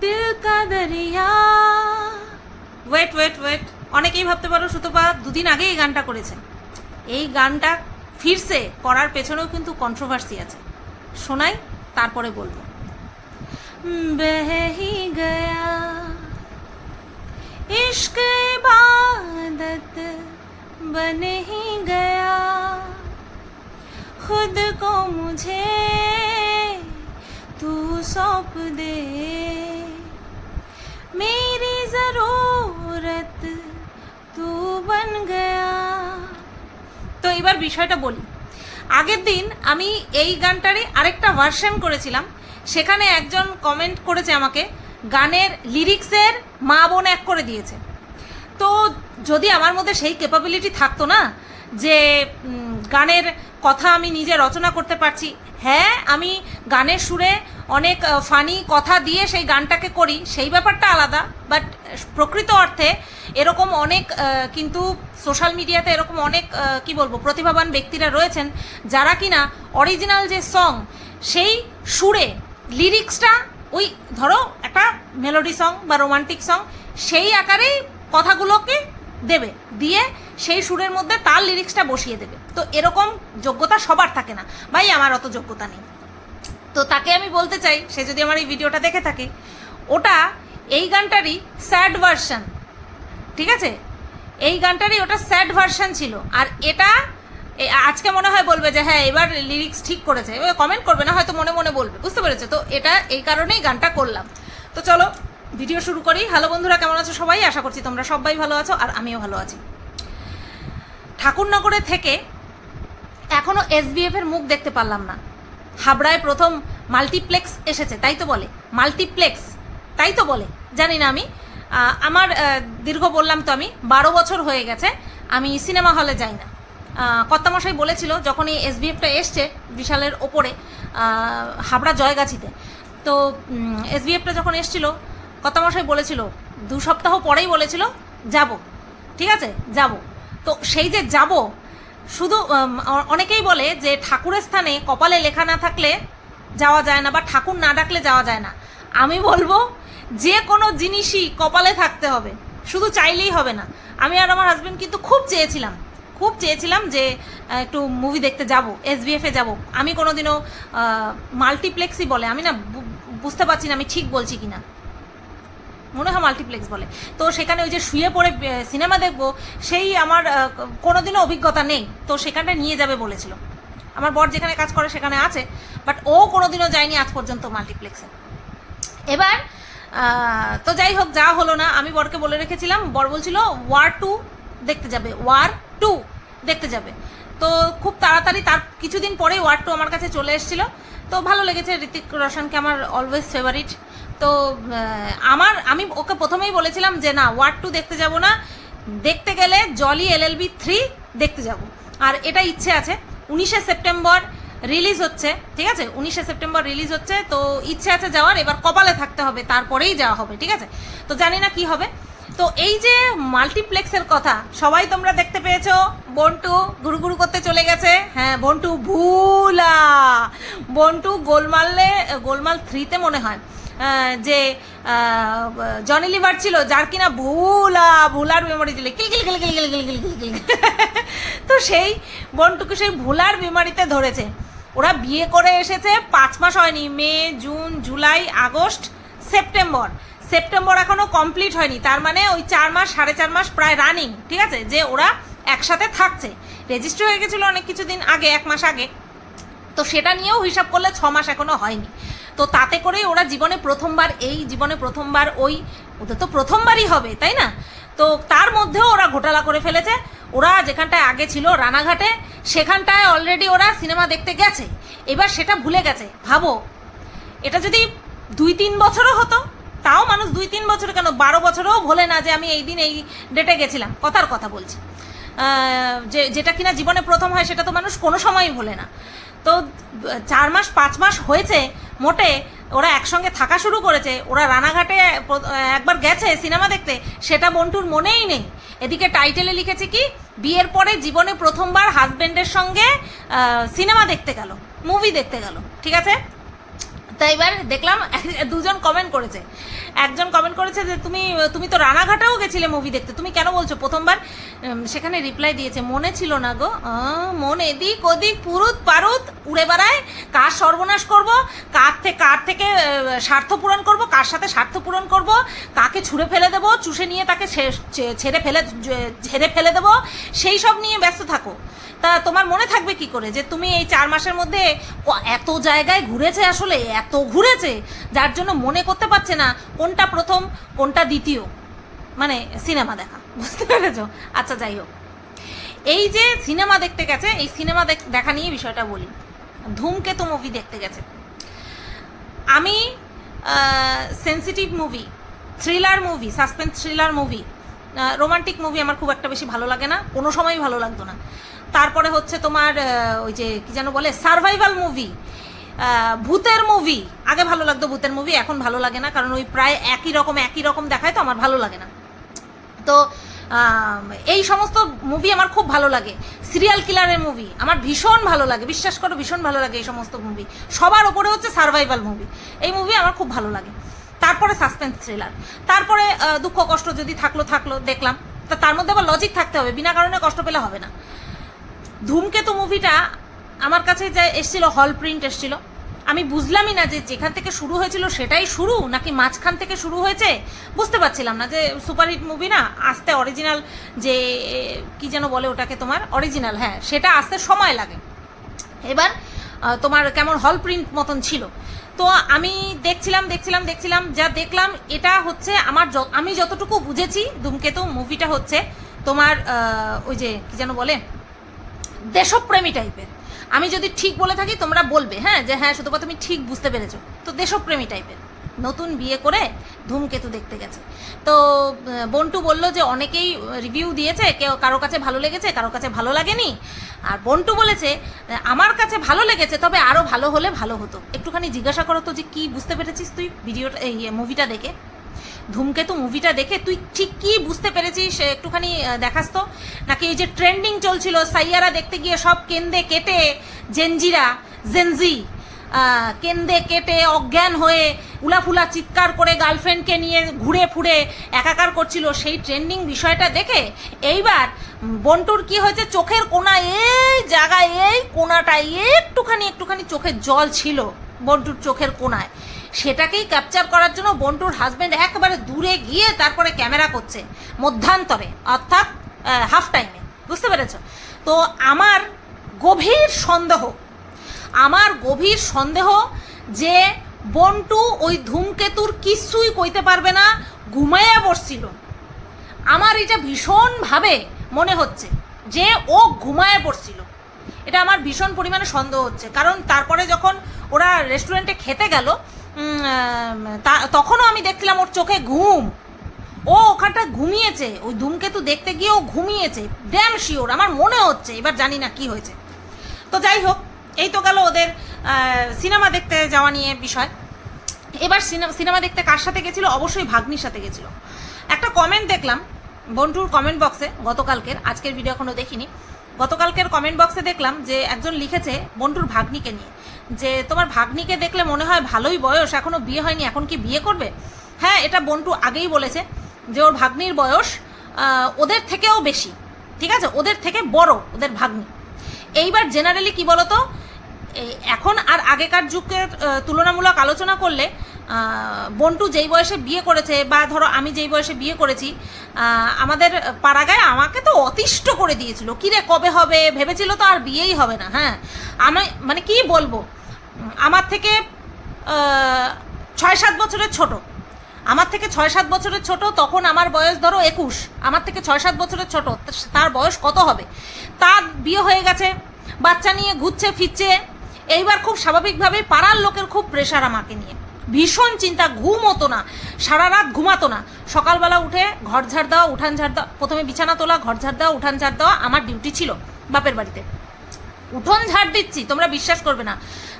দিল কা দরিয়া wait wait wait অনেকেই ভাবতে পারো সুতপা দুদিন আগে এই গানটা করেছে এই গানটা ফিরছে করার পেছনেও কিন্তু কন্ট্রোভার্সি আছে শোনাই তারপরে বলবো बह ही गया इश्क इबादत बन ही गया खुद को मुझे तू सौंप दे मेरी ज़रूरत तू बन गया তো এবার বিষয়টা বলি আগের দিন আমি এই গানটারই আরেকটা ভার্সন করেছিলাম সেখানে একজন কমেন্ট করেছে আমাকে গানের লিরিক্সের মা বোন এক করে দিয়েছে তো যদি আমার মধ্যে সেই ক্যাপাবিলিটি থাকতো না যে উম, গানের কথা আমি নিজে রচনা করতে পারছি হ্যাঁ আমি গানের সুরে অনেক ফানি কথা দিয়ে সেই গানটাকে করি, সেই ব্যাপারটা আলাদা বাট প্রকৃত অর্থে এরকম অনেক কিন্তু সোশ্যাল মিডিয়াতে এরকম অনেক কি বলব, প্রতিভাবান ব্যক্তিরা রয়েছেন যারা কিনা অরিজিনাল যে সং সেই সুরে লিরিক্সটা ওই, ধরো একটা মেলোডি সং বা রোমান্টিক সং সেই আকারেই কথাগুলোকে দেবে, দিয়ে সেই সুরের মধ্যে তার লিরিক্সটা বসিয়ে দেবে। তো এরকম যোগ্যতা সবার থাকে না। ভাই, আমার অত যোগ্যতা নেই। তো তাকে আমি বলতে চাই, সে যদি আমার এই ভিডিওটা দেখে থাকে, ওটা এই গানটারই স্যাড ভার্সন ঠিক আছে? এই গানটারই ওটা স্যাড ভার্সন ছিল। আর এটা আজকে মনে হয় বলবে যে হ্যাঁ এবার লিরিক্স ঠিক করেছে। এবার কমেন্ট করবে না, হয়তো মনে মনে বলবে, বুঝতে পেরেছে? তো এটা এই কারণেই গানটা করলাম। তো চলো ভিডিও শুরু করি। হ্যালো বন্ধুরা, কেমন আছো সবাই? আশা করছি তোমরা সবাই ভালো আছো, আর আমিও ভালো আছি। ঠাকুরনগরে থেকে এখনও এসবিএফ এর মুখ দেখতে পারলাম না। হাবড়ায় প্রথম মাল্টিপ্লেক্স এসেছে, তাই তো বলে? মাল্টিপ্লেক্স, তাই তো বলে? জানি না আমি। আমার দীর্ঘ বললাম তো আমি, বারো বছর হয়ে গেছে, আমি সিনেমা হলে যাই না। কর্তামশাই বলেছিল যখন এই এসবিএফটা এসছে বিশালের ওপরে হাবড়া জয়গাছিতে, তো এসবিএফটা যখন এসছিল, কর্তামশাই বলেছিল, দু সপ্তাহ পরেই বলেছিল, যাব, ঠিক আছে? যাব। তো সেই যে যাব, শুধু অনেকেই বলে যে ঠাকুরের স্থানে কপালে লেখা না থাকলে যাওয়া যায় না বা ঠাকুর না ডাকলে যাওয়া যায় না। আমি বলব যে কোনো জিনিসই কপালে থাকতে হবে, শুধু চাইলেই হবে না। আমি আর আমার হাজবেন্ড কিন্তু খুব চেয়েছিলাম খুব চেয়েছিলাম যে একটু মুভি দেখতে যাব এসবিএফে যাব। আমি কোনোদিনও মাল্টিপ্লেক্সই বলে, আমি না বুঝতে পারছি না আমি ঠিক বলছি কিনা। মনে হয় মাল্টিপ্লেক্স বলে। তো সেখানে ওই যে শুয়ে পড়ে সিনেমা দেখব, সেই আমার কোনোদিনও অভিজ্ঞতা নেই। তো সেখানটা নিয়ে যাবে বলেছিল। আমার বর যেখানে কাজ করে সেখানে আছে বাট ও কোনোদিনও যায়নি আজ পর্যন্ত মাল্টিপ্লেক্সে এবার তো যাই হোক, যা হলো না, আমি বরকে বলে রেখেছিলাম। বর বলছিল ওয়ার টু দেখতে যাবে ওয়ার টু দেখতে যাবে। তো খুব তাড়াতাড়ি তার কিছুদিন পরেই ওয়ার টু আমার কাছে চলে এসেছিল। তো ভালো লেগেছে ঋতিক রোশনকে আমার অলওয়েজ ফেভারিট তো আমার, আমি ওকে প্রথমেই বলেছিলাম যে না ওয়ার্ড টু দেখতে যাব না। দেখতে গেলে জলি এলএলবি থ্রি দেখতে যাব। আর এটা ইচ্ছে আছে। উনিশে সেপ্টেম্বর রিলিজ হচ্ছে, ঠিক আছে? উনিশে সেপ্টেম্বর রিলিজ হচ্ছে, তো ইচ্ছে আছে যাওয়ার। এবার কপালে থাকতে হবে, তারপরেই যাওয়া হবে, ঠিক আছে? তো জানি না কি হবে। তো এই যে মাল্টিপ্লেক্সের কথা, সবাই তোমরা দেখতে পেয়েছ? বন্টু গুরু গুরু করতে চলে গেছে। হ্যাঁ বন্টু ভুলা। বন্টু গোলমালে, গোলমাল থ্রিতে মনে হয়। যে জনি লিভার ছিল, যার কিনা ভুলা, ভুলার মেমোরি ছিল। কিল কিল কিল কিল কিল কিল কিল কিল কিল তো সেই বন্টুকে সেই ভুলার বিমারিতে ধরেছে। ওরা বিয়ে করে এসেছে, পাঁচ মাস হয়নি, May, June, July, August, September. September এখনও কমপ্লিট হয়নি, তার মানে ওই চার মাস, সাড়ে চার মাস প্রায় রানিং ঠিক আছে? যে ওরা একসাথে থাকছে। রেজিস্টার হয়ে গেছিল অনেক কিছুদিন আগে, এক মাস আগে। তো সেটা নিয়েও হিসাব করলে ছ মাস এখনও হয়নি। তো তাতে করেই ওরা জীবনে প্রথমবার, এই জীবনে প্রথমবার, ওই, ওদের তো প্রথমবারই হবে, তাই না? তো তার মধ্যেও ওরা ঘোটালা করে ফেলেছে। ওরা যেখানটায় আগে ছিল, রানাঘাটে, সেখানটায় অলরেডি ওরা সিনেমা দেখতে গেছে। এবার সেটা ভুলে গেছে। ভাবো, এটা যদি দুই তিন বছরও হতো, তাও মানুষ দুই তিন বছর কেন? বারো বছরেও ভোলে না যে আমি এই দিন এই ডেটে গেছিলাম। কথার কথা বলছি। যে, যেটা কিনা জীবনে প্রথম হয়, সেটা তো মানুষ কোনো সময়ই ভোলে না। তো চার মাস, পাঁচ মাস হয়েছে মোটে ওরা একসঙ্গে থাকা শুরু করেছে। ওরা রানাঘাটে একবার গেছে সিনেমা দেখতে, সেটা বন্টুর মনেই নেই। এদিকে টাইটেলে লিখেছে কি, বিয়ের পরে জীবনে প্রথমবার হাজবেন্ডের সঙ্গে সিনেমা দেখতে গেল, মুভি দেখতে গেল, ঠিক আছে? তা এবার দেখলাম দুজন কমেন্ট করেছে। একজন কমেন্ট করেছে যে, তুমি তুমি তো রানাঘাটেও গেছিলে মুভি দেখতে। তুমি কেন বলছো? প্রথমবার সেখানে রিপ্লাই দিয়েছে, মনে ছিল না গো। মন এদিক ওদিক, পুরুত পারুত, উড়ে বেড়ায়। কার সর্বনাশ করব? কার থেকে কার থেকে স্বার্থ পূরণ করব? কার সাথে স্বার্থ পূরণ করব? কাকে ছুঁড়ে ফেলে দেবো? চুষে নিয়ে তাকে ছেড়ে ফেলে ছেড়ে ফেলে দেবো? সেই সব নিয়ে ব্যস্ত থাকো। তা তোমার মনে থাকবে কি করে যে তুমি এই চার মাসের মধ্যে এত জায়গায় ঘুরেছে আসলে, এত ঘুরেছে, যার জন্য মনে করতে পারছে না কোনটা প্রথম, কোনটা দ্বিতীয়? মানে সিনেমা দেখা, বুঝতে পেরেছ? আচ্ছা যাই হোক। এই যে সিনেমা দেখতে গেছে, এই সিনেমা দেখা নিয়ে বিষয়টা বলি। ধূমকেতু মুভি দেখতে গেছে। আমি sensitive movie thriller movie suspense thriller movie romantic movie আমার খুব একটা বেশি ভালো লাগে না, কোনো সময়ই ভালো লাগতো না। তারপরে হচ্ছে তোমার ওই যে কি যেন বলে সার্ভাইভাল মুভি ভূতের মুভি আগে ভালো লাগতো ভূতের মুভি এখন ভালো লাগে না, কারণ ওই প্রায় একই রকম একই রকম দেখায় তো, আমার ভালো লাগে না। তো এই সমস্ত মুভি আমার খুব ভালো লাগে। সিরিয়াল কিলারের মুভি আমার ভীষণ ভালো লাগে, বিশ্বাস করো, ভীষণ ভালো লাগে এই সমস্ত মুভি সবার ওপরে হচ্ছে সার্ভাইভাল মুভি এই মুভি আমার খুব ভালো লাগে। তারপরে সাসপেন্স থ্রিলার তারপরে দুঃখ কষ্ট যদি থাকল থাকল, দেখলাম। তা তার মধ্যে আবার লজিক থাকতে হবে, বিনা কারণে কষ্ট পেলে হবে না। ধূমকেতু মুভিটা আমার কাছে যে এসছিল হল প্রিন্ট এসছিল। আমি বুঝলামই না যে যেখান থেকে শুরু হয়েছিল সেটাই শুরু, নাকি মাঝখান থেকে শুরু হয়েছে? বুঝতে পারছিলাম না যে সুপারহিট মুভি না, আসতে অরিজিনাল যে কি যেন বলে ওটাকে তোমার? অরিজিনাল হ্যাঁ সেটা আসতে সময় লাগে। এবার তোমার কেমন হল প্রিন্ট মতন ছিল। তো আমি দেখছিলাম দেখছিলাম দেখছিলাম, যা দেখলাম, এটা হচ্ছে আমার আমি যতটুকু বুঝেছি, ধূমকেতু মুভিটা হচ্ছে তোমার ওই যে, কি যেন বলে? দেশপ্রেমী টাইপের। আমি যদি ঠিক বলে থাকি, তোমরা বলবে হ্যাঁ যে হ্যাঁ শুধু তুমি ঠিক বুঝতে পেরেছ। তো দেশপ্রেমী টাইপের। নতুন বিয়ে করে ধূমকেতু দেখতে গেছে। তো বন্টু বলল যে অনেকেই রিভিউ দিয়েছে, কেউ কারও কাছে ভালো লেগেছে, কারও কাছে ভালো লাগেনি। আর বন্টু বলেছে আমার কাছে ভালো লেগেছে, তবে আরও ভালো হলে ভালো হতো। একটুখানি জিজ্ঞাসা করো তো যে কি বুঝতে পেরেছিস তুই ভিডিওটা, এই মুভিটা দেখে। ধূমকেতু মুভিটা দেখে তুই ঠিক কি বুঝতে পেরেছিস একটুখানি দেখাস তো। নাকি এই যে ট্রেন্ডিং চলছিল, সাইয়ারা দেখতে গিয়ে সব কেন্দে কেটে জেনজিরা, জেনজি কেন্দে কেটে অজ্ঞান হয়ে উলাফুলা চিৎকার করে গার্লফ্রেন্ডকে নিয়ে ঘুরে ফুরে একাকার করছিল, সেই ট্রেন্ডিং বিষয়টা দেখে এইবার বন্টুর কি হয়েছে, চোখের কোনা এই জায়গায়, এই কোনাটায় একটুখানি একটুখানি চোখের জল ছিল বন্টুর চোখের কোনায়। সেটাকেই ক্যাপচার করার জন্য বন্টুর হাজব্যান্ড একেবারে দূরে গিয়ে তারপরে ক্যামেরা করছে, মধ্যান্তরে, অর্থাৎ হাফ টাইমে বুঝতে পেরেছ? তো আমার গভীর সন্দেহ, আমার গভীর সন্দেহ যে বন্টু ওই ধূমকেতুর কিছুই কইতে পারবে না, ঘুমাইয়া বসছিল। আমার এটা ভীষণভাবে মনে হচ্ছে যে ও ঘুমায় পড়ছিল এটা আমার ভীষণ পরিমাণে সন্দেহ হচ্ছে, কারণ তারপরে যখন ওরা রেস্টুরেন্টে খেতে গেল তখনও আমি দেখছিলাম ওর চোখে ঘুম। ও ওখানটা ঘুমিয়েছে। ওই ধূমকেতু দেখতে গিয়ে ও ঘুমিয়েছে। ড্যাম শিওর আমার মনে হচ্ছে, এবার জানি না কি হয়েছে। তো যাই হোক, এই তো গেল ওদের সিনেমা দেখতে যাওয়া নিয়ে বিষয়। এবার সিনেমা দেখতে কার সাথে গেছিল? অবশ্যই ভাগ্নির সাথে গেছিল। একটা কমেন্ট দেখলাম, বন্টুর কমেন্ট বক্সে গতকালকের, আজকের ভিডিও এখনও দেখিনি। গতকালকের কমেন্ট বক্সে দেখলাম যে একজন লিখেছে বন্টুর ভাগ্নিকে নিয়ে। যে তোমার ভাগ্নিকে দেখলে মনে হয় ভালোই বয়স, এখনও বিয়ে হয়নি, এখন কি বিয়ে করবে? হ্যাঁ এটা বন্টু আগেই বলেছে যে ওর ভাগ্নির বয়স ওদের থেকেও বেশি, ঠিক আছে? ওদের থেকে বড় ওদের ভাগ্নি। এইবার জেনারেলি কি বলতো এখন আর আগেকার যুগের তুলনামূলক আলোচনা করলে বন্টু যেই বয়সে বিয়ে করেছে বা ধরো আমি যেই বয়সে বিয়ে করেছি আমাদের পাড়াগায় আমাকে তো অতিষ্ঠ করে দিয়েছিল। কিরে কবে হবে? ভেবেছিল তো আর বিয়েই হবে না হ্যাঁ? আমি মানে কি বলব? আমার থেকে ছয় সাত বছরের ছোট। আমার থেকে ছয় সাত বছরের ছোট, তখন আমার বয়স ধরো একুশ। আমার থেকে ছয় সাত বছরের ছোট, তার বয়স কত হবে? তার বিয়ে হয়ে গেছে, বাচ্চা নিয়ে ঘুরছে, ফিরছে। এইবার খুব স্বাভাবিকভাবেই পাড়ার লোকের খুব প্রেশার আমাকে নিয়ে। ভীষণ চিন্তা ঘুম হতো না সারা রাত ঘুমাতো না। সকালবেলা উঠে ঘর ঝাড় দেওয়া, উঠান ঝাড় দেওয়া, প্রথমে বিছানা তোলা, ঘর ঝাড় দেওয়া, উঠান ঝাড় দেওয়া আমার ডিউটি ছিল বাপের বাড়িতে। উঠোন ঝাড় দিচ্ছি, তোমরা বিশ্বাস করবে না।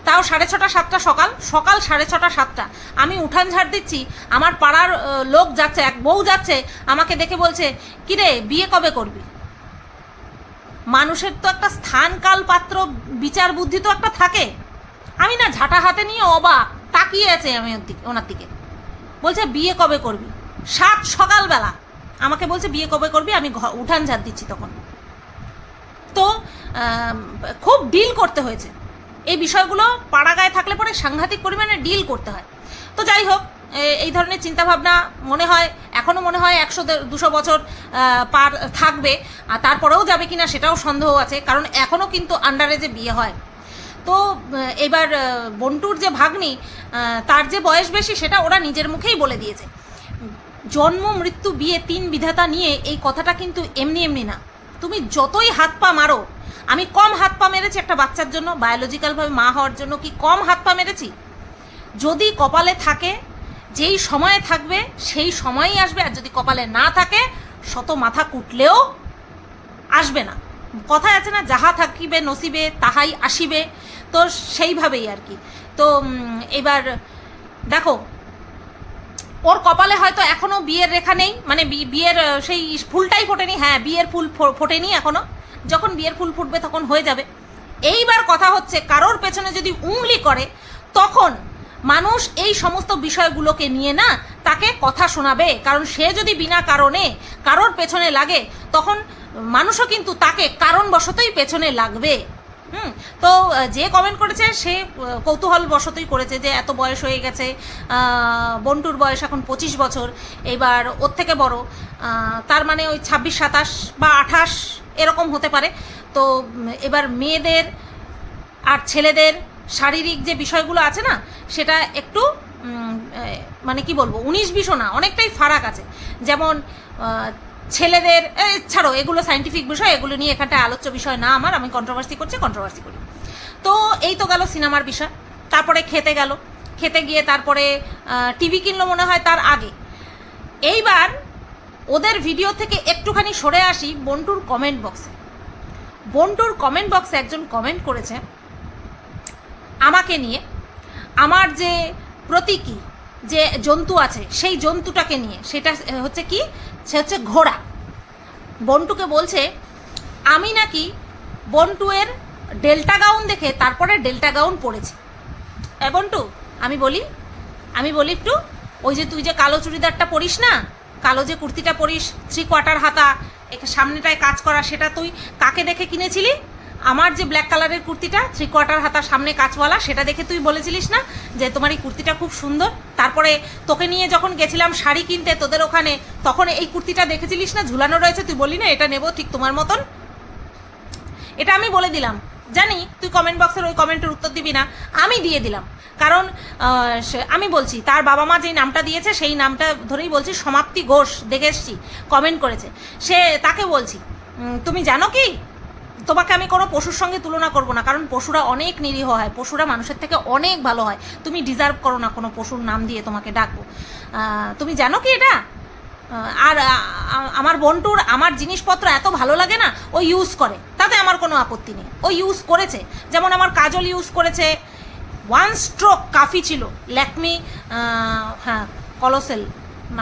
তাও সাড়ে ছটা, সাতটা সকাল সকাল সাড়ে ছটা, সাতটা। আমি উঠান ঝাড় দিচ্ছি, আমার পাড়ার লোক যাচ্ছে, এক বউ যাচ্ছে, আমাকে দেখে বলছে, কিরে, বিয়ে কবে করবি? মানুষের তো একটা স্থান কাল পাত্র, বিচার বুদ্ধি তো একটা থাকে। আমি না ঝাঁটা হাতে নিয়ে অবাক। তাকিয়ে আছে আমি ওনার দিকে। বলছে, বিয়ে কবে করবি? সাত সকালবেলা। আমাকে বলছে, বিয়ে কবে করবি? আমি উঠান ঝাড় দিচ্ছি তখন। তো খুব ডিল করতে হয়েছে। এই বিষয়গুলো পাড়া গায়ে থাকলে পরে সাংঘাতিক পরিমাণে ডিল করতে হয়। তো যাই হোক এই ধরনের চিন্তাভাবনা মনে হয় এখনও মনে হয় একশো দুশো বছর পার থাকবে, আর তারপরেও যাবে কিনা সেটাও সন্দেহ আছে, কারণ এখনও কিন্তু আন্ডারে যে বিয়ে হয় তো এবার বন্টুর যে ভাগ্নি তার যে বয়স বেশি সেটা ওরা নিজের মুখেই বলে দিয়েছে। জন্ম, মৃত্যু, বিয়ে তিন বিধাতা নিয়ে এই কথাটা কিন্তু এমনি এমনি না। তুমি যতই হাত পা মারো, আমি কম হাত পা মেরেছি একটা বাচ্চার জন্য, বায়োলজিক্যালভাবে মা হওয়ার জন্য কি কম হাত পা মেরেছি? যদি কপালে থাকে, যেই সময়ে থাকবে, সেই সময়ই আসবে, আর যদি কপালে না থাকে, শত মাথা কুটলেও আসবে না। কথায় আছে না, যাহা থাকিবে নসিবে, তাহাই আসিবে। তো সেইভাবেই আর কি। তো এবার দেখো, ওর কপালে হয়তো এখনও বিয়ের রেখা নেই মানে বিয়ের সেই ফুলটাই ফোটেনি হ্যাঁ বিয়ের ফুল ফোটেনি এখনও। যখন বিয়ের ফুল ফুটবে তখন হয়ে যাবে। এইবার কথা হচ্ছে, কারোর পেছনে যদি উংলি করে, তখন মানুষ এই সমস্ত বিষয়গুলোকে নিয়ে না, তাকে কথা শোনাবে। কারণ সে যদি বিনা কারণে কারোর পেছনে লাগে, তখন মানুষও কিন্তু তাকে কারণ কারণবশতই পেছনে লাগবে। হুম, তো যে কমেন্ট করেছে সে কৌতূহল বশতই করেছে যে এত বয়স হয়ে গেছে বন্টুর বয়স এখন পঁচিশ বছর, এবার ওর থেকে বড় তার মানে ওই ছাব্বিশ, সাতাশ বা আঠাশ এরকম হতে পারে। তো এবার মেয়েদের আর ছেলেদের শারীরিক যে বিষয়গুলো আছে না, সেটা একটু মানে কি বলব, উনিশ বিশও না, অনেকটাই ফারাক আছে। যেমন ছেলেদের ছাড়ো, এগুলো সাইন্টিফিক বিষয়, এগুলো নিয়ে এখানটায় আলোচ্য বিষয় না আমার, আমি কন্ট্রোভার্সি করছি কন্ট্রোভার্সি করি। তো এই তো গেল সিনেমার বিষয়। তারপরে খেতে গেল। খেতে গিয়ে তারপরে টিভি কিনলো মনে হয় তার আগে। এইবার ওদের ভিডিও থেকে একটুখানি সরে আসি বন্টুর কমেন্ট বক্সে বন্টুর কমেন্ট বক্সে একজন কমেন্ট করেছে, আমাকে নিয়ে। আমার যে প্রতীকী, যে জন্তু আছে, সেই জন্তুটাকে নিয়ে। সেটা হচ্ছে কি? সে হচ্ছে ঘোড়া। বন্টুকে বলছে, আমি নাকি বন্টুয়ের ডেল্টা গাউন দেখে তারপরে ডেল্টা গাউন পরেছি। এ বন্টু, আমি বলি আমি বলি একটু, ওই যে তুই যে কালো চুড়িদারটা পরিস না, কালো যে কুর্তিটা পরিস থ্রি কোয়ার্টার হাতা, একে সামনেটায় কাজ করা, সেটা তুই কাকে দেখে কিনেছিলি? আমার যে ব্ল্যাক কালারের কুর্তিটা থ্রি কোয়ার্টার হাতা সামনে কাজওয়ালা সেটা দেখে তুই বলেছিলিস না যে তোমার এই কুর্তিটা খুব সুন্দর? তারপরে তোকে নিয়ে যখন গেছিলাম শাড়ি কিনতে তোদের ওখানে, তখন এই কুর্তিটা দেখেছিলিস না? ঝুলানো রয়েছে, তুই বলি না এটা নেব ঠিক তোমার মতন? এটা আমি বলে দিলাম। জানি, তুই কমেন্ট বক্সের ওই কমেন্টের উত্তর দিবি না। আমি দিয়ে দিলাম। কারণ আমি বলছি, তার বাবা মা যেই নামটা দিয়েছে, সেই নামটা ধরেই বলছি সমাপ্তি ঘোষ দেখে এসছি কমেন্ট করেছে। সে, তাকে বলছি তুমি জানো কি? তোমাকে আমি কোনো পশুর সঙ্গে তুলনা করব না, কারণ পশুরা অনেক নিরীহ হয়, পশুরা মানুষের থেকে অনেক ভালো হয়। তুমি ডিজার্ভ করো না কোনো পশুর নাম দিয়ে তোমাকে ডাকবো। তুমি জানো কি এটা? আর আমার বন্টুর আমার জিনিসপত্র এত ভালো লাগে না, ও ইউজ করে। তাতে আমার কোনো আপত্তি নেই। ও ইউজ করেছে। যেমন আমার কাজল ইউজ করেছে। ওয়ান স্ট্রোক কাফি ছিল। ল্যাকমি হ্যাঁ কলোসেল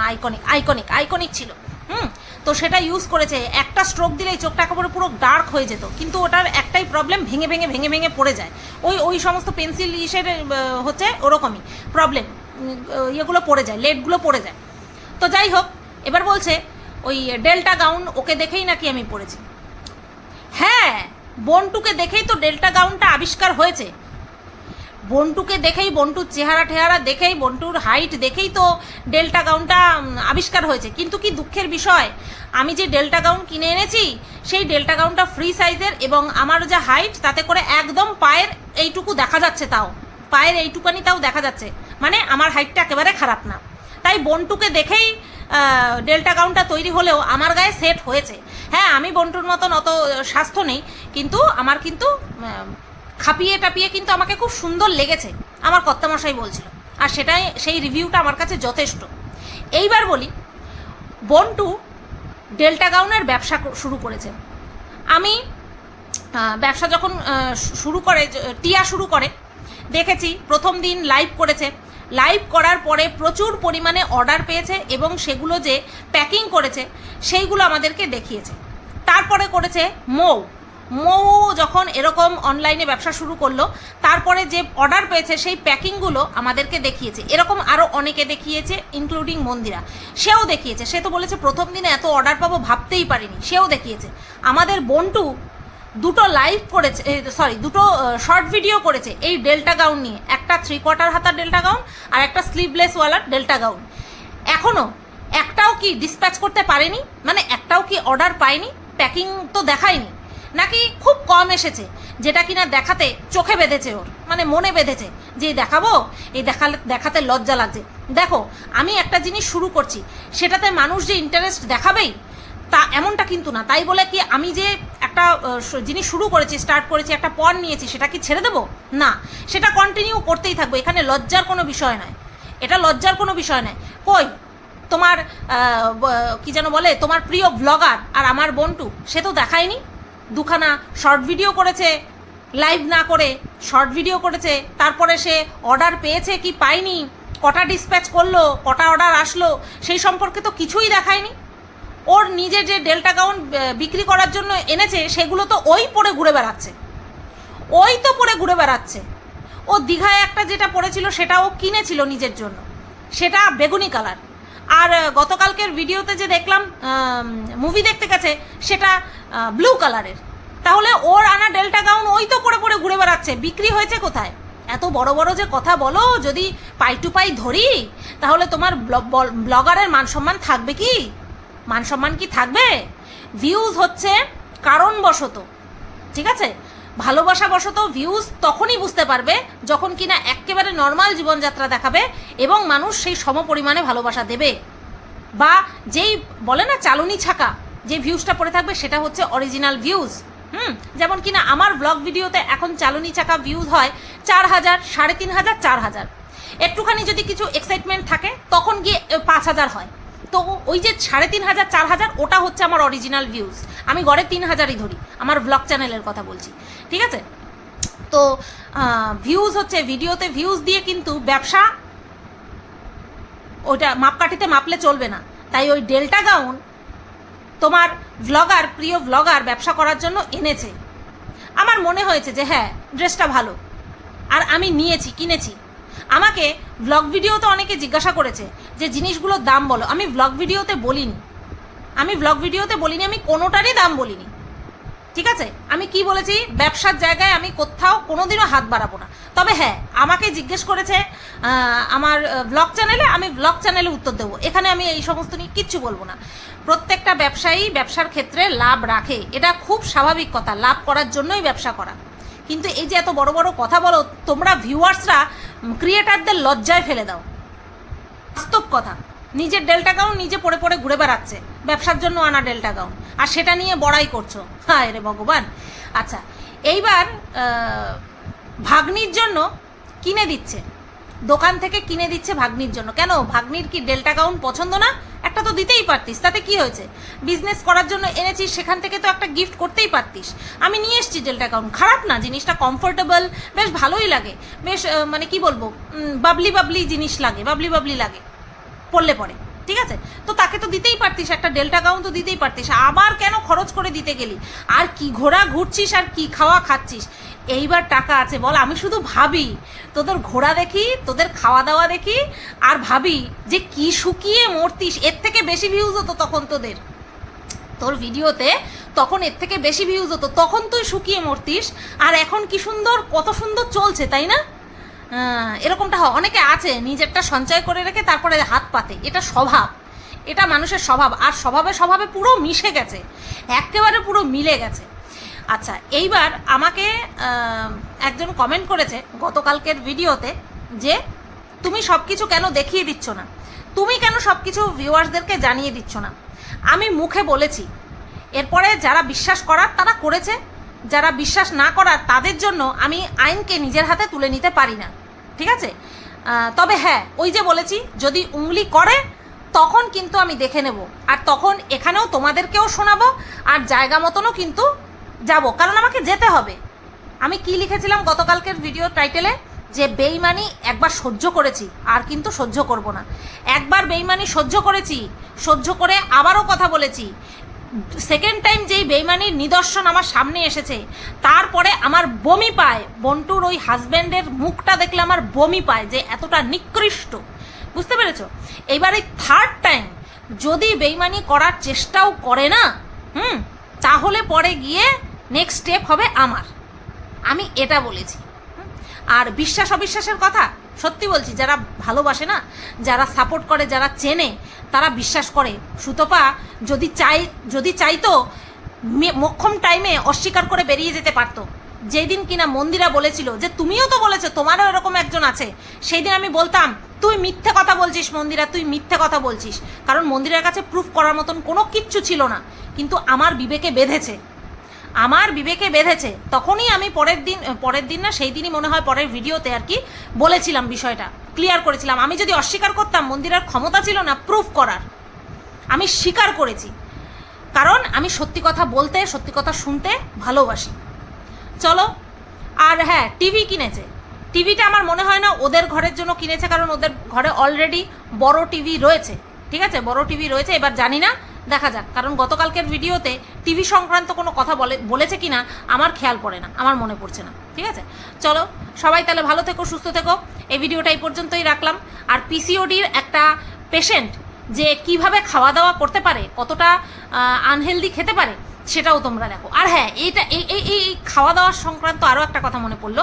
আইকনিক আইকনিক আইকনিক ছিল। হুম তো সেটা ইউজ করেছে। একটা স্ট্রোক দিলেই চোখটা একেবারে পুরো ডার্ক হয়ে যেত। কিন্তু ওটার একটাই প্রবলেম ভেঙে ভেঙে ভেঙে ভেঙে পড়ে যায়। ওই ওই সমস্ত পেন্সিল ইসের হচ্ছে ওরকমই প্রবলেম ইয়েগুলো পড়ে যায় লেডগুলো পড়ে যায়। তো যাই হোক, এবার বলছে, ওই ডেল্টা গাউন ওকে দেখেই নাকি আমি পড়েছি। হ্যাঁ বন্টুকে দেখেই তো ডেল্টা গাউনটা আবিষ্কার হয়েছে। বন্টুকে দেখেই, বন্টুর চেহারা ঠেহারা দেখেই, বন্টুর হাইট দেখেই তো ডেল্টা গাউনটা আবিষ্কার হয়েছে। কিন্তু কি দুঃখের বিষয়, আমি যে ডেল্টা গাউন কিনে এনেছি, সেই ডেল্টা গাউনটা ফ্রি সাইজের এবং আমার যা হাইট তাতে করে একদম পায়ের এইটুকু দেখা যাচ্ছে তাও। পায়ের এইটুকানি তাও দেখা যাচ্ছে। মানে আমার হাইটটা একেবারে খারাপ না। তাই বন্টুকে দেখেই ডেল্টা গাউনটা তৈরি হলেও আমার গায়ে সেট হয়েছে। হ্যাঁ আমি বন্টুর মতন অত স্বাস্থ্য নেই, কিন্তু আমার কিন্তু খাপিয়ে টাপিয়ে কিন্তু আমাকে খুব সুন্দর লেগেছে, আমার কর্তামশাই বলছিল। আর সেটাই, সেই রিভিউটা আমার কাছে যথেষ্ট। এইবার বলি, বন্টু ডেল্টা গাউনের ব্যবসা শুরু করেছে। আমি ব্যবসা যখন শুরু করে টিয়া শুরু করে, দেখেছি প্রথম দিন লাইভ করেছে। লাইভ করার পরে প্রচুর পরিমাণে অর্ডার পেয়েছে এবং সেগুলো যে প্যাকিং করেছে, সেইগুলো আমাদেরকে দেখিয়েছে। তারপরে করেছে মৌ। মৌ যখন এরকম অনলাইনে ব্যবসা শুরু করল, তারপরে যে অর্ডার পেয়েছে, সেই প্যাকিংগুলো আমাদেরকে দেখিয়েছে। এরকম আরও অনেকে দেখিয়েছে ইনক্লুডিং মন্দিরা। সেও দেখিয়েছে। সে তো বলেছে, প্রথম দিনে এত অর্ডার পাবো, ভাবতেই পারিনি। সেও দেখিয়েছে। আমাদের বন্টু দুটো লাইভ করেছে সরি দুটো শর্ট ভিডিও করেছে এই ডেল্টা গাউন নিয়ে। একটা থ্রি কোয়ার্টার হাতার ডেল্টা গাউন আর একটা স্লিভলেসওয়ালার ডেল্টা গাউন এখনও একটাও কি ডিসপ্যাচ করতে পারেনি? মানে একটাও কি অর্ডার পায়নি? প্যাকিং তো দেখায়নি। নাকি খুব কম এসেছে, যেটা কিনা দেখাতে চোখে বেঁধেছে ওর মানে মনে বেঁধেছে, যে দেখাবো, এই দেখালে, দেখাতে লজ্জা লাগছে। দেখো, আমি একটা জিনিস শুরু করছি, সেটাতে মানুষ যে ইন্টারেস্ট দেখাবেই, তা এমনটা কিন্তু না। তাই বলে কি আমি যে একটা জিনিস শুরু করেছি স্টার্ট করেছি, একটা পণ নিয়েছি, সেটা কি ছেড়ে দেবো? না, সেটা কন্টিনিউ করতেই থাকব, এখানে লজ্জার কোনো বিষয় নয় এটা লজ্জার কোনো বিষয় নয় কই? তোমার কি যেন বলে, তোমার প্রিয় ব্লগার আর আমার বন্টু, সে তো দেখায়নি? দুখানা শর্ট ভিডিও করেছে লাইভ না করে শর্ট ভিডিও করেছে, তারপরে সে অর্ডার পেয়েছে কি পায়নি, কটা ডিসপ্যাচ করল, কটা অর্ডার আসলো, সেই সম্পর্কে তো কিছুই দেখায়নি। ওর নিজের যে ডেল্টা গাউন বিক্রি করার জন্য এনেছে, সেগুলো তো ওই পরে ঘুরে বেড়াচ্ছে। ওই তো পরে ঘুরে বেড়াচ্ছে। ও দীঘায় একটা যেটা পড়েছিল, সেটা ও কিনেছিল নিজের জন্য। সেটা বেগুনি কালার আর গতকালকের ভিডিওতে যে দেখলাম মুভি দেখতে গেছে, সেটা ব্লু কালারের তাহলে ওর আনা ডেল্টা গাউন ওই তো পরে পরে ঘুরে বেড়াচ্ছে। বিক্রি হয়েছে কোথায়? এত বড় বড় যে কথা বলো, যদি পাই টু পাই ধরি, তাহলে তোমার ব্লগারের মান সম্মান থাকবে কি? মান সম্মান কি থাকবে? ভিউজ হচ্ছে কারণবশত। ঠিক আছে? ভালোবাসা বশত ভিউজ তখনই বুঝতে পারবে যখন কিনা একেবারে নর্মাল জীবনযাত্রা দেখাবে এবং মানুষ সেই সম পরিমাণে ভালোবাসা দেবে। বা যেই বলে না চালনি ছাকা, যে ভিউজটা পড়ে থাকবে সেটা হচ্ছে অরিজিনাল ভিউজ হুম? যেমন কিনা আমার ব্লগ ভিডিওতে এখন চালনি চাকা ভিউজ হয় চার হাজার, সাড়ে তিন হাজার, চার হাজার। একটুখানি যদি কিছু এক্সাইটমেন্ট থাকে, তখন গিয়ে পাঁচ হাজার হয়। তো ওই যে সাড়ে তিন হাজার, চার হাজার, ওটা হচ্ছে আমার অরিজিনাল ভিউজ আমি গড়ে তিন হাজারই ধরি, আমার ব্লগ চ্যানেলের কথা বলছি। ঠিক আছে? তো ভিউজ হচ্ছে ভিডিওতে ভিউজ দিয়ে কিন্তু ব্যবসা ওইটা মাপকাঠিতে মাপলে চলবে না। তাই ওই ডেল্টা গাউন তোমার ভ্লগার প্রিয় ভ্লগার ব্যবসা করার জন্য এনেছে। আমার মনে হয়েছে যে হ্যাঁ ড্রেসটা ভালো। আর আমি নিয়েছি, কিনেছি। আমাকে ব্লগ ভিডিওতে অনেকে জিজ্ঞাসা করেছে যে জিনিসগুলোর দাম বলো। আমি ব্লগ ভিডিওতে বলিনি। আমি ব্লগ ভিডিওতে বলিনি, আমি কোনোটারই দাম বলিনি। ঠিক আছে? আমি কি বলেছি? ব্যবসার জায়গায় আমি কোথাও কোনোদিনও হাত বাড়াবো না। তবে হ্যাঁ আমাকে জিজ্ঞেস করেছে আমার ব্লগ চ্যানেলে আমি ব্লগ চ্যানেলে উত্তর দেবো। এখানে আমি এই সমস্ত নিয়ে কিচ্ছু বলব না। প্রত্যেকটা ব্যবসায়ী ব্যবসার ক্ষেত্রে লাভ রাখে। এটা খুব স্বাভাবিক কথা। লাভ করার জন্যই ব্যবসা করা। কিন্তু এই যে এত বড় বড় কথা বলো, তোমরা ভিউয়ার্সরা ক্রিয়েটারদের লজ্জায় ফেলে দাও। বাস্তব কথা। নিজের ডেল্টা গাউন নিজে পড়ে পড়ে ঘুরে বেড়াচ্ছে। ব্যবসার জন্য আনা ডেল্টা গাউন। আর সেটা নিয়ে বড়াই করছ। হায় রে ভগবান। আচ্ছা এইবার ভাগ্নির জন্য কিনে দিচ্ছে। দোকান থেকে কিনে দিচ্ছে ভাগ্নির জন্য। কেন? ভাগ্নির কি ডেল্টা গাউন পছন্দ না? একটা তো দিতেই পারতিস, তাতে কি হয়েছে? বিজনেস করার জন্য এনেছিস, সেখান থেকে তো একটা গিফট করতেই পারতিস। আমি নিয়ে এসেছি ডেল্টা গাউন খারাপ না, জিনিসটা কমফোর্টেবল বেশ ভালোই লাগে। বেশ মানে কি বলব বাবলি বাবলি জিনিস লাগে বাবলি বাবলি লাগে। পড়লে পরে, ঠিক আছে? তো তাকে তো দিতেই পারতিস, একটা ডেল্টা গাউন তো দিতেই পারতিস। আবার কেন খরচ করে দিতে গেলি? আর কি ঘোরা ঘুরছিস আর কি খাওয়া খাচ্ছিস? এইবার টাকা আছে, বল, আমি শুধু ভাবি, তোদের ঘোড়া দেখি, তোদের খাওয়া দাওয়া দেখি, আর ভাবি যে কি শুকিয়ে মরতিস, এর থেকে বেশি ভিউজ হতো তখন তোদের। তোর ভিডিওতে তখন এর থেকে বেশি ভিউজ হতো, তখন তুই শুকিয়ে মরতিস, আর এখন কি সুন্দর, কত সুন্দর চলছে, তাই না? এরকমটা হয় অনেকে আছে, নিজেরটা সঞ্চয় করে রেখে তারপরে হাত পাতে, এটা স্বভাব, এটা মানুষের স্বভাব, আর স্বভাবে স্বভাবে পুরো মিশে গেছে, একেবারে পুরো মিলে গেছে। আচ্ছা এইবার আমাকে একজন কমেন্ট করেছে গতকালকের ভিডিওতে যে তুমি সব কিছু কেন দেখিয়ে দিচ্ছ না? তুমি কেন সব কিছু ভিউয়ার্সদেরকে জানিয়ে দিচ্ছ না? আমি মুখে বলেছি, এরপরে যারা বিশ্বাস করার তারা করেছে, যারা বিশ্বাস না করার তাদের জন্য আমি আইনকে নিজের হাতে তুলে নিতে পারি না। ঠিক আছে? তবে হ্যাঁ ওই যে বলেছি, যদি উংলি করে, তখন কিন্তু আমি দেখে নেব। আর তখন এখানেও তোমাদেরকেও শোনাবো, আর জায়গা মতনও কিন্তু যাব, কারণ আমাকে যেতে হবে। আমি কি লিখেছিলাম গতকালকের ভিডিও টাইটেলে যে বেইমানি একবার সহ্য করেছি, আর কিন্তু সহ্য করব না। একবার বেইমানি সহ্য করেছি, সহ্য করে আবারও কথা বলেছি। সেকেন্ড টাইম যেই বেইমানির নিদর্শন আমার সামনে এসেছে, তারপরে আমার বমি পায়। বন্টুর ওই হাজব্যান্ডের মুখটা দেখলে আমার বমি পায় যে এতটা নিকৃষ্ট। বুঝতে পেরেছ? এইবার এই থার্ড টাইম যদি বেইমানি করার চেষ্টাও করে না, হুম, তাহলে পরে গিয়ে নেক্সট স্টেপ হবে আমার। আমি এটা বলেছি। আর বিশ্বাস অবিশ্বাসের কথা, সত্যি বলছি, যারা ভালোবাসে না, যারা সাপোর্ট করে, যারা চেনে, তারা বিশ্বাস করে। সুতপা, যদি চাই, যদি চাইতো মক্ষম টাইমে অস্বীকার করে বেরিয়ে যেতে পারতো। যেদিন কিনা মন্দিরা বলেছিল যে, তুমিও তো বলেছ, তোমারও এরকম একজন আছে। সেই দিন আমি বলতাম, তুই মিথ্যে কথা বলছিস মন্দিরা, তুই মিথ্যে কথা বলছিস। কারণ মন্দিরের কাছে প্রুফ করার মতন কোনো কিচ্ছু ছিল না। কিন্তু আমার বিবেকে বেঁধেছে। আমার বিবেকে বেঁধেছে, তখনই আমি পরের দিন পরের দিন না, সেই দিনই মনে হয় পরের ভিডিওতে আর কি বলেছিলাম বিষয়টা ক্লিয়ার করেছিলাম। আমি যদি অস্বীকার করতাম মন্দিরের ক্ষমতা ছিল না প্রুফ করার। আমি স্বীকার করেছি। কারণ আমি সত্যি কথা বলতে, সত্যি কথা শুনতে ভালোবাসি। চলো, আর হ্যাঁ টিভি কিনেছে। টিভিটা আমার মনে হয় না ওদের ঘরের জন্য কিনেছে, কারণ ওদের ঘরে অলরেডি বড় টিভি রয়েছে। ঠিক আছে? বড় টিভি রয়েছে, এবার জানি না দেখা যাক। কারণ গতকালকের ভিডিওতে টিভি সংক্রান্ত কোনো কথা বলে, বলেছে কিনা আমার খেয়াল পড়ে না, আমার মনে পড়ছে না। ঠিক আছে? চলো, সবাই তাহলে ভালো থেকো, সুস্থ থেকো। এই ভিডিওটা এই পর্যন্তই রাখলাম। আর পিসিওডির একটা পেশেন্ট যে কীভাবে খাওয়া দাওয়া করতে পারে, কতটা আনহেলদি খেতে পারে, সেটাও তোমরা দেখো। আর হ্যাঁ এইটা, এই এই এই এই খাওয়া দাওয়ার সংক্রান্ত আরও একটা কথা মনে পড়ল।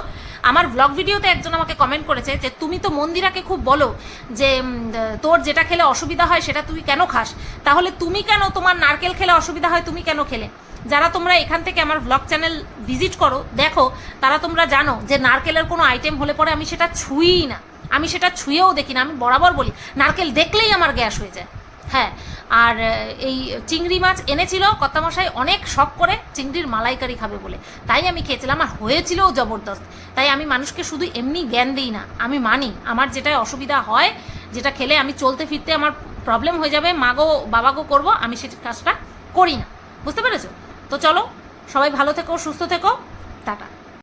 আমার ব্লগ ভিডিওতে একজন আমাকে কমেন্ট করেছে যে, তুমি তো মন্দিরাকে খুব বলো যে তোর যেটা খেলে অসুবিধা হয় সেটা তুই কেন খাস? তাহলে তুমি কেন তোমার নারকেল খেলে অসুবিধা হয় তুমি কেন খেলে? যারা তোমরা এখান থেকে আমার ব্লগ চ্যানেল ভিজিট করো, দেখো, তারা তোমরা জানো যে নারকেলের কোনো আইটেম হলে পরে আমি সেটা ছুঁই না। আমি সেটা ছুঁয়েও দেখি না, আমি বরাবর বলি, নারকেল দেখলেই আমার গ্যাস হয়ে যায়। হ্যাঁ আর এই চিংড়ি মাছ এনেছিল কর্তামশাই অনেক শখ করে চিংড়ির মালাইকারি খাবে বলে। তাই আমি খেয়েছিলাম আর হয়েছিলও জবরদস্ত। তাই আমি মানুষকে শুধু এমনি জ্ঞান দিই না, আমি মানি। আমার যেটা অসুবিধা হয়, যেটা খেলে আমি চলতে ফিরতে আমার প্রবলেম হয়ে যাবে মাগো বাবাগো করব, আমি সেই কাজটা করি না। বুঝতে পেরেছ? তো চলো, সবাই ভালো থেকো, সুস্থ থেকো। টাটা।